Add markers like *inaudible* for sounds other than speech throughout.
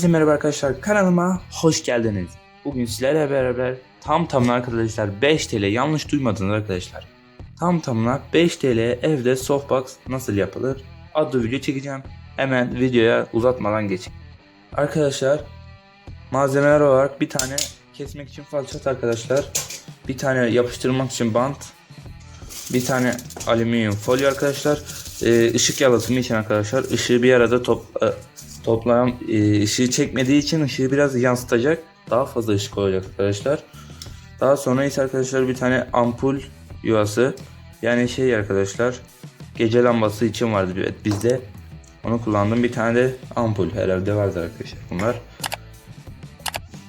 Herkese merhaba arkadaşlar kanalıma hoş geldiniz. Bugün sizlerle beraber tam tamına arkadaşlar 5 TL yanlış duymadınız arkadaşlar. Tam tamına 5 TL evde softbox nasıl yapılır adlı video çekeceğim. Hemen videoya uzatmadan geçin. Arkadaşlar malzemeler olarak bir tane kesmek için falçat arkadaşlar. Bir tane yapıştırmak için bant. Bir tane alüminyum folyo arkadaşlar. Ee, ışık yalıtımı için arkadaşlar. Işığı bir arada top, toplayan e, ışığı çekmediği için ışığı biraz yansıtacak. Daha fazla ışık olacak arkadaşlar. Daha sonra ise arkadaşlar bir tane ampul yuvası. Yani şey arkadaşlar gece lambası için vardı evet, bizde. Onu kullandım. Bir tane de ampul herhalde vardı arkadaşlar bunlar.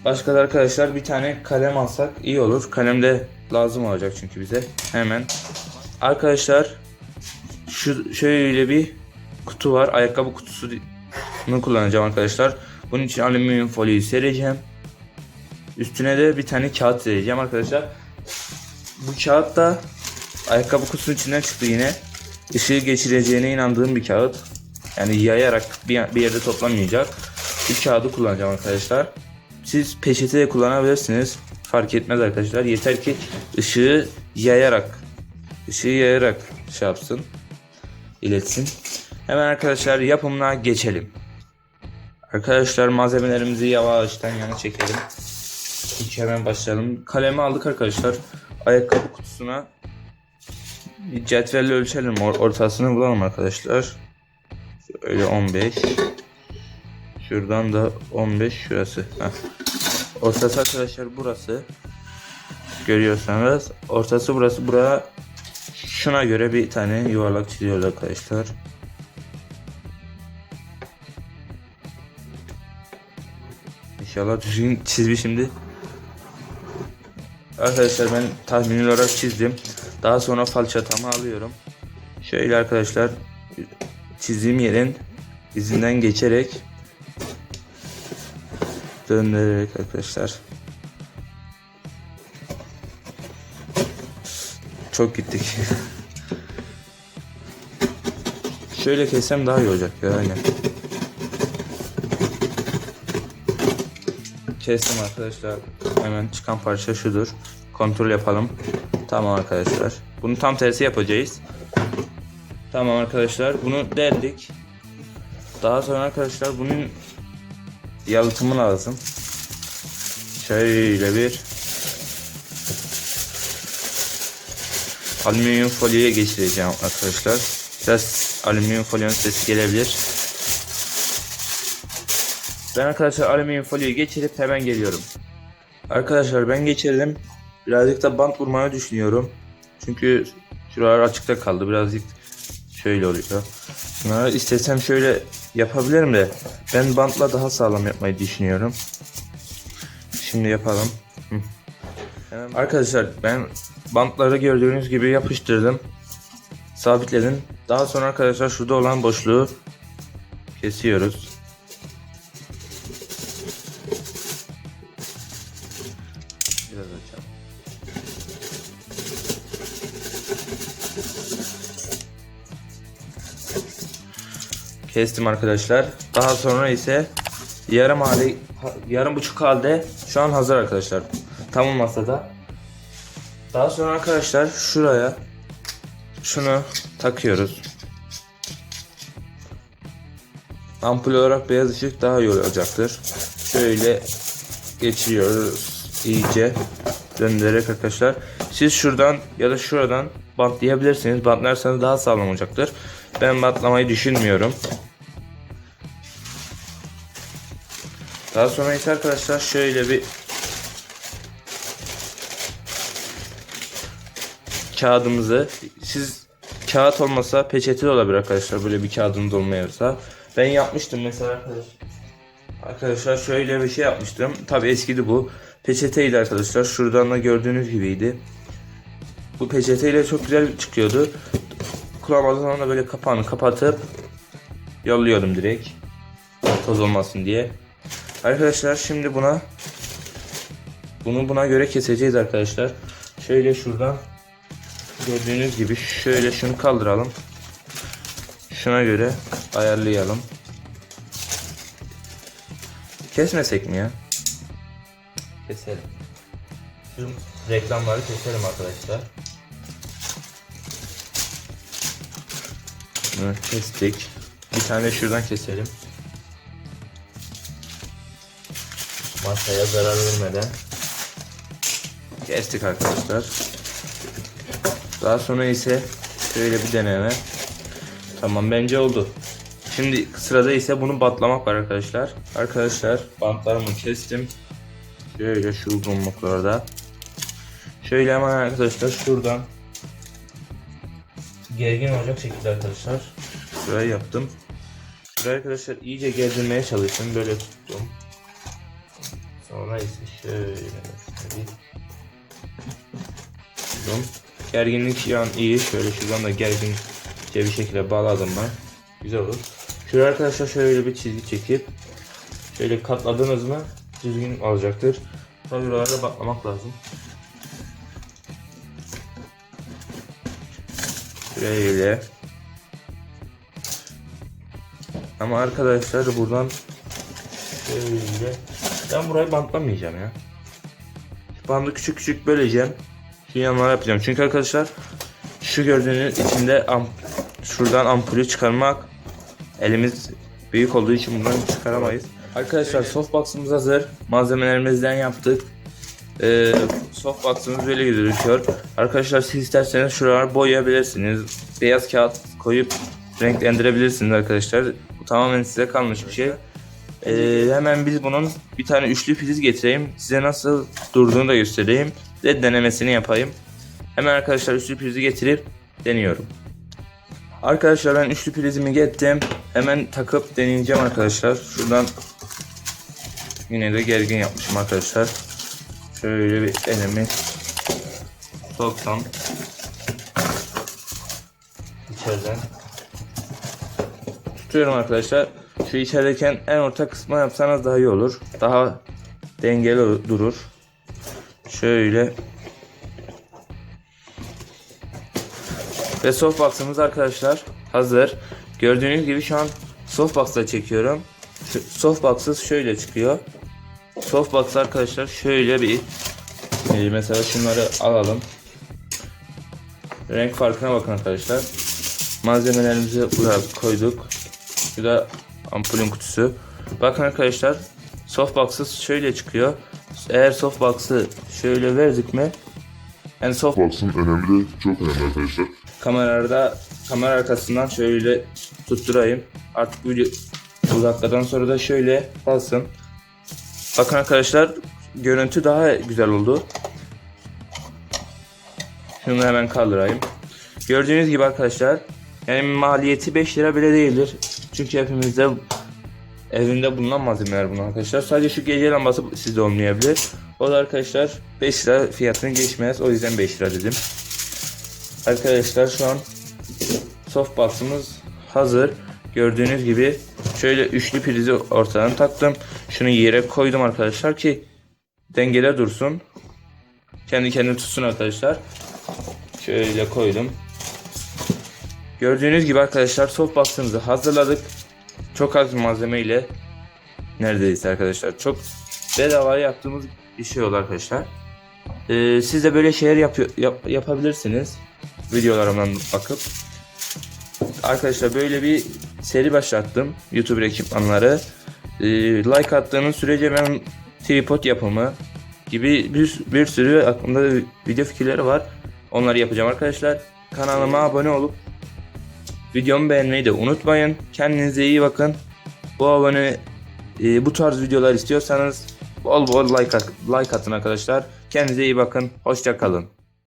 Başka da arkadaşlar bir tane kalem alsak iyi olur. Kalem de lazım olacak çünkü bize. Hemen. Arkadaşlar şu şöyle bir kutu var. Ayakkabı kutusu bunu kullanacağım arkadaşlar. Bunun için alüminyum folyoyu sereceğim. Üstüne de bir tane kağıt sereceğim arkadaşlar. Bu kağıt da ayakkabı kutusunun içinden çıktı yine. Işığı geçireceğine inandığım bir kağıt. Yani yayarak bir, bir yerde toplamayacak. Bu kağıdı kullanacağım arkadaşlar. Siz peçete de kullanabilirsiniz. Fark etmez arkadaşlar. Yeter ki ışığı yayarak ışığı yayarak şey yapsın. iletsin. Hemen arkadaşlar yapımına geçelim. Arkadaşlar malzemelerimizi yavaştan yana çekelim. İlk hemen başlayalım. Kalemi aldık arkadaşlar. Ayakkabı kutusuna bir cetvelle ölçelim. Or- ortasını bulalım arkadaşlar. Şöyle 15. Şuradan da 15 şurası. Heh. Ortası arkadaşlar burası. Görüyorsanız ortası burası. Buraya şuna göre bir tane yuvarlak çiziyoruz arkadaşlar. İnşallah düzgün çizmişimdir. Arkadaşlar ben tahmin olarak çizdim. Daha sonra falçatamı alıyorum. Şöyle arkadaşlar çizdiğim yerin izinden geçerek döndürerek arkadaşlar. Çok gittik. *laughs* Şöyle kessem daha iyi olacak ya aynen. Kestim arkadaşlar. Hemen çıkan parça şudur. Kontrol yapalım. Tamam arkadaşlar. Bunu tam tersi yapacağız. Tamam arkadaşlar. Bunu deldik. Daha sonra arkadaşlar bunun yalıtımı lazım. Şöyle bir alüminyum folyoya geçireceğim arkadaşlar. Biraz alüminyum folyonun sesi gelebilir. Ben arkadaşlar alüminyum folyoyu geçirip hemen geliyorum. Arkadaşlar ben geçirdim. Birazcık da bant vurmayı düşünüyorum. Çünkü şuralar açıkta kaldı. Birazcık şöyle oluyor. Bunları istesem şöyle yapabilirim de ben bantla daha sağlam yapmayı düşünüyorum. Şimdi yapalım. Hı. Arkadaşlar ben bantları gördüğünüz gibi yapıştırdım. Sabitledim. Daha sonra arkadaşlar şurada olan boşluğu kesiyoruz. Kestim arkadaşlar. Daha sonra ise yarım hali ha- yarım buçuk halde şu an hazır arkadaşlar. Tamam masada. Daha sonra arkadaşlar şuraya şunu takıyoruz. Ampul olarak beyaz ışık daha iyi olacaktır. Şöyle geçiriyoruz iyice döndürerek arkadaşlar. Siz şuradan ya da şuradan bantlayabilirsiniz. Bantlarsanız daha sağlam olacaktır. Ben bantlamayı düşünmüyorum. Daha sonra ise arkadaşlar şöyle bir kağıdımızı siz kağıt olmasa peçete de olabilir arkadaşlar böyle bir kağıdınız olmayarsa. Ben yapmıştım mesela arkadaşlar. Arkadaşlar şöyle bir şey yapmıştım. Tabi eskidi bu. Peçeteydi arkadaşlar. Şuradan da gördüğünüz gibiydi. Bu peçeteyle çok güzel çıkıyordu. Kullanmadığım zaman da böyle kapağını kapatıp yolluyordum direkt. Toz olmasın diye. Arkadaşlar şimdi buna bunu buna göre keseceğiz arkadaşlar. Şöyle şuradan gördüğünüz gibi şöyle şunu kaldıralım. Şuna göre ayarlayalım. Kesmesek mi ya? Keselim. Şu reklamları keselim arkadaşlar. Bunu kestik. Bir tane şuradan keselim. Masaya zarar vermeden. Kestik arkadaşlar. Daha sonra ise şöyle bir deneme. Tamam bence oldu. Şimdi sırada ise bunu batlamak var arkadaşlar. Arkadaşlar bantlarımı kestim. Şöyle şu uzunluklarda. Şöyle hemen arkadaşlar şuradan gergin olacak şekilde arkadaşlar. Şurayı yaptım. Şurayı arkadaşlar iyice gerdirmeye çalıştım. Böyle tuttum. Sonra ise şöyle tuttum. Gerginlik şu an iyi. Şöyle şuradan da gergince bir şekilde bağladım ben. Güzel olur. Şuraya arkadaşlar şöyle bir çizgi çekip şöyle katladınız mı düzgün olacaktır. Tabii buralarda batlamak lazım. Şöyle. Ama arkadaşlar buradan şöyle ben burayı bantlamayacağım ya. Bandı küçük küçük böleceğim. Şu yanlara yapacağım. Çünkü arkadaşlar şu gördüğünüz içinde amp şuradan ampulü çıkarmak elimiz büyük olduğu için bundan çıkaramayız. Arkadaşlar softbox'ımız hazır. Malzemelerimizden yaptık. Ee, softbox'ımız böyle gözüküyor. Arkadaşlar siz isterseniz şuraları boyayabilirsiniz. Beyaz kağıt koyup renklendirebilirsiniz arkadaşlar. Bu tamamen size kalmış bir şey. Ee, hemen biz bunun bir tane üçlü priz getireyim. Size nasıl durduğunu da göstereyim. Ve denemesini yapayım. Hemen arkadaşlar üçlü prizi getirip deniyorum. Arkadaşlar ben üçlü prizimi getirdim. Hemen takıp deneyeceğim arkadaşlar. Şuradan yine de gergin yapmışım arkadaşlar. Şöyle bir elimi soksam içeriden tutuyorum arkadaşlar. Şu içerideyken en orta kısmına yapsanız daha iyi olur. Daha dengeli durur. Şöyle Ve softbox'ımız arkadaşlar hazır. Gördüğünüz gibi şu an softbox'la çekiyorum. Softbox'ız şöyle çıkıyor. Softbox arkadaşlar şöyle bir e, mesela şunları alalım. Renk farkına bakın arkadaşlar. Malzemelerimizi buraya koyduk. Bu da ampulün kutusu. Bakın arkadaşlar softbox'ız şöyle çıkıyor. Eğer softbox'ı şöyle verdik mi yani soft Box'ın önemli, çok önemli arkadaşlar. kamerada kamera arkasından şöyle tutturayım. Artık video bu dakikadan sonra da şöyle kalsın. Bakın arkadaşlar görüntü daha güzel oldu. Şunu hemen kaldırayım. Gördüğünüz gibi arkadaşlar yani maliyeti 5 lira bile değildir. Çünkü hepimizde evinde bulunan malzemeler bunlar arkadaşlar. Sadece şu gece lambası sizde olmayabilir. O da arkadaşlar 5 lira fiyatını geçmez. O yüzden 5 lira dedim. Arkadaşlar şu an softbox'ımız hazır. Gördüğünüz gibi şöyle üçlü prizi ortadan taktım. Şunu yere koydum arkadaşlar ki dengede dursun. Kendi kendine tutsun arkadaşlar. Şöyle koydum. Gördüğünüz gibi arkadaşlar softbox'ımızı hazırladık. Çok az malzeme ile neredeyse arkadaşlar. Çok bedava yaptığımız bir şey oldu arkadaşlar. Ee, siz de böyle şeyler yapıyor, yap- yapabilirsiniz. Videolarımdan bakıp. Arkadaşlar böyle bir seri başlattım. YouTube ekipmanları. Ee, like attığınız sürece ben tripod yapımı gibi bir, bir sürü aklımda video fikirleri var. Onları yapacağım arkadaşlar. Kanalıma abone olup videomu beğenmeyi de unutmayın. Kendinize iyi bakın. Bu abone e, bu tarz videolar istiyorsanız bol bol like, like atın arkadaşlar. Kendinize iyi bakın. Hoşça kalın.